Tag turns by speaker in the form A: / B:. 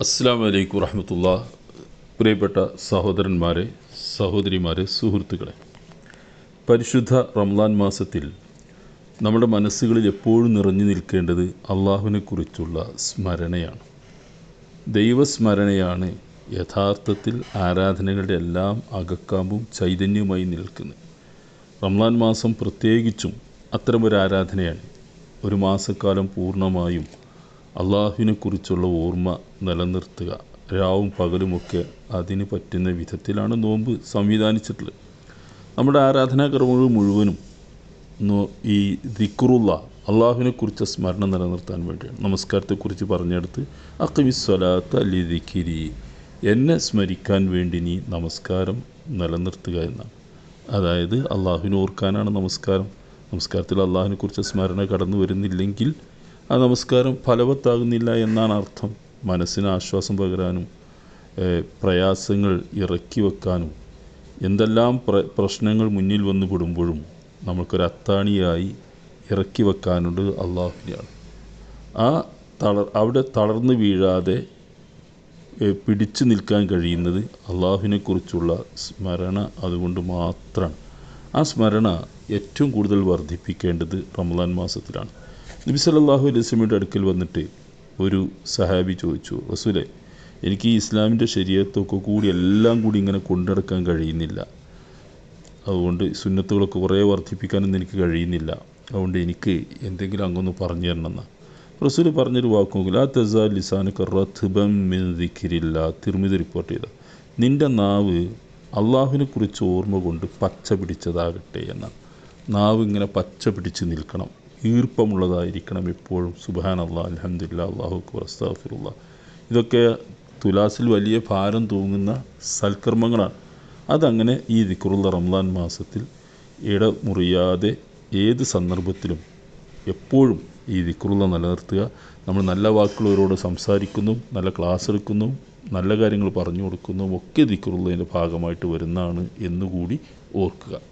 A: അസ്സാം വലൈക്കും വറഹമത്തുള്ള. പ്രിയപ്പെട്ട സഹോദരന്മാരെ സഹോദരിമാരെ സുഹൃത്തുക്കളെ. പരിശുദ്ധ റംലാൻ മാസത്തിൽ നമ്മുടെ മനസ്സുകളിൽ എപ്പോഴും നിറഞ്ഞു നിൽക്കേണ്ടത് അള്ളാഹുവിനെക്കുറിച്ചുള്ള സ്മരണയാണ്. ദൈവസ്മരണയാണ് യഥാർത്ഥത്തിൽ ആരാധനകളുടെ എല്ലാം അകക്കാമ്പും ചൈതന്യവുമായി നിൽക്കുന്നത്. റംലാൻ മാസം പ്രത്യേകിച്ചും അത്തരമൊരു ആരാധനയാണ്. ഒരു മാസക്കാലം പൂർണമായും അള്ളാഹുവിനെക്കുറിച്ചുള്ള ഓർമ്മ നിലനിർത്തുക. രാവും പകലുമൊക്കെ അതിന് പറ്റുന്ന വിധത്തിലാണ് നോമ്പ് സംവിധാനിച്ചിട്ടുള്ളത്. നമ്മുടെ ആരാധനാകർമ്മങ്ങൾ മുഴുവനും ഈ ദിക്റുള്ള അള്ളാഹുവിനെക്കുറിച്ച് സ്മരണ നിലനിർത്താൻ വേണ്ടിയാണ്. നമസ്കാരത്തെക്കുറിച്ച് പറഞ്ഞെടുത്ത് അക്കമിസ്വലാത്ത് അല്ലി ദിക്കിരി എന്നെ സ്മരിക്കാൻ വേണ്ടി നീ നമസ്കാരം നിലനിർത്തുക എന്നാണ്. അതായത് അള്ളാഹുവിനെ ഓർക്കാനാണ് നമസ്കാരം. നമസ്കാരത്തിൽ അള്ളാഹുവിനെക്കുറിച്ച് സ്മരണ കടന്നു വരുന്നില്ലെങ്കിൽ ആ നമസ്കാരം ഫലവത്താകുന്നില്ല എന്നാണ് അർത്ഥം. മനസ്സിന് ആശ്വാസം പകരാനും പ്രയാസങ്ങൾ ഇറക്കി വെക്കാനും എന്തെല്ലാം പ്ര പ്രശ്നങ്ങൾ മുന്നിൽ വന്നു പെടുമ്പോഴും നമുക്കൊരു അത്താണിയായി ഇറക്കി വെക്കാനുണ്ട് അള്ളാഹുവിനെയാണ്. ആ തളർ അവിടെ തളർന്നു വീഴാതെ പിടിച്ചു നിൽക്കാൻ കഴിയുന്നത് അള്ളാഹുവിനെക്കുറിച്ചുള്ള സ്മരണ അതുകൊണ്ട് മാത്രമാണ് ആ സ്മരണ ഏറ്റവും കൂടുതൽ വർദ്ധിപ്പിക്കേണ്ടത് റമദാൻ മാസത്തിലാണ്. നബി സല്ലല്ലാഹു അലൈഹി വസല്ലമയുടെ അടുക്കൽ വന്നിട്ട് ഒരു സഹാബി ചോദിച്ചു റസൂലെ എനിക്ക് ഈ ഇസ്ലാമിന്റെ ശരീരത്തൊക്കെ കൂടി എല്ലാം കൂടി ഇങ്ങനെ കൊണ്ടുനടക്കാൻ കഴിയുന്നില്ല. അതുകൊണ്ട് സുന്നത്തുകളൊക്കെ കുറേ വർദ്ധിപ്പിക്കാനൊന്നും എനിക്ക് കഴിയുന്നില്ല. അതുകൊണ്ട് എനിക്ക് എന്തെങ്കിലും അങ്ങൊന്ന് പറഞ്ഞു തരണമെന്ന്. റസൂൽ പറഞ്ഞൊരു വാക്കുമെങ്കിൽ ആ തെസാ ലിസാനക്ക് റത്ബം മിൻ ദിക്രില്ല. തിരുമിതി റിപ്പോർട്ട് ചെയ്ത. നിന്റെ നാവ് അള്ളാഹുവിനെ കുറിച്ച് ഓർമ്മ കൊണ്ട് പച്ച പിടിച്ചതാകട്ടെ എന്നാണ് നാവ് ഇങ്ങനെ പച്ച പിടിച്ച് നിൽക്കണം. ഈർപ്പമുള്ളതായിരിക്കണം എപ്പോഴും. അള്ളാ അലഹമില്ല അള്ളാഹു അക്ബർ അസ്താഫിറുള്ള ഇതൊക്കെ തുലാസിൽ വലിയ ഭാരം തൂങ്ങുന്ന സൽക്കർമ്മങ്ങളാണ്. അതങ്ങനെ ഈ ദിക്റുള്ള റംലാൻ മാസത്തിൽ ഇടമുറിയാതെ ഏത് സന്ദർഭത്തിലും എപ്പോഴും ഈ ദിക്റുള്ള നിലനിർത്തുക. നമ്മൾ നല്ല വാക്കുകളോട് സംസാരിക്കുന്നു നല്ല ക്ലാസ് എടുക്കുന്നു നല്ല കാര്യങ്ങൾ പറഞ്ഞു കൊടുക്കുന്നു ഒക്കെ ദിക്റുള്ളതിന്റെ ഭാഗമായിട്ട് വരുന്നതാണ് എന്നുകൂടി ഓർക്കുക.